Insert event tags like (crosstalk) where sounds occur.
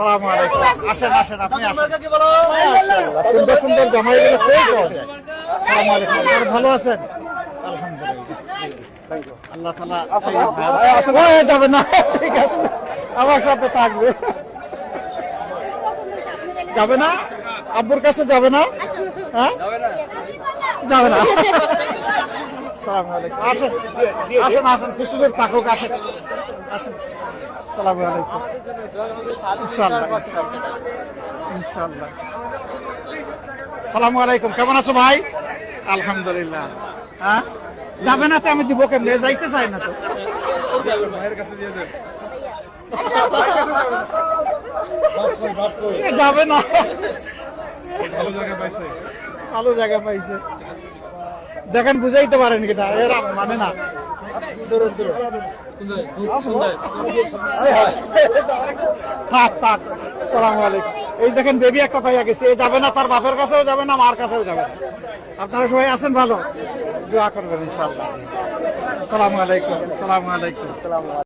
আসসালামু আলাইকুম। আসেন আসেন আপনি আসেন। সুন্দর সুন্দর জামাইগুলো কই পাওয়া যায়। আসসালামু আলাইকুম। ভালো আছেন? আলহামদুলিল্লাহ। আল্লাহ যাবে না। ঠিক আছে। আমার সাথে থাকবে। যাবে না? আব্বুর কাছে যাবে না? হ্যাঁ? যাবে না। (laughs) আসসালামু আলাইকুম। আসেন আসেন আসেন কিছু থাকুক আসেন। আসেন আসসালামু আলাইকুম। ইনশাআল্লাহ ইনশাআল্লাহ। ইনশাআল্লাহ। আসসালামু আলাইকুম কেমন আছো ভাই? আলহামদুলিল্লাহ। হ্যাঁ? যাবে না তো আমি দিব কেমনে? যাইতে চাই না তো। যাবে না। ভালো জায়গা পাইছে। দেখেন, বুঝাইতে পারেন কিনা, এরা মানে না। থাক থাক, সালাম এই দেখেন বেবি একটা পাইয়া গেছে। এ যাবে না, তার বাপের কাছেও যাবে না, মার কাছেও যাবে আপনারা সবাই আছেন ভালো? দোয়া করবেন, ইনশাআল্লাহ। সালাম আলাইকুম সালাম আলাইকুম।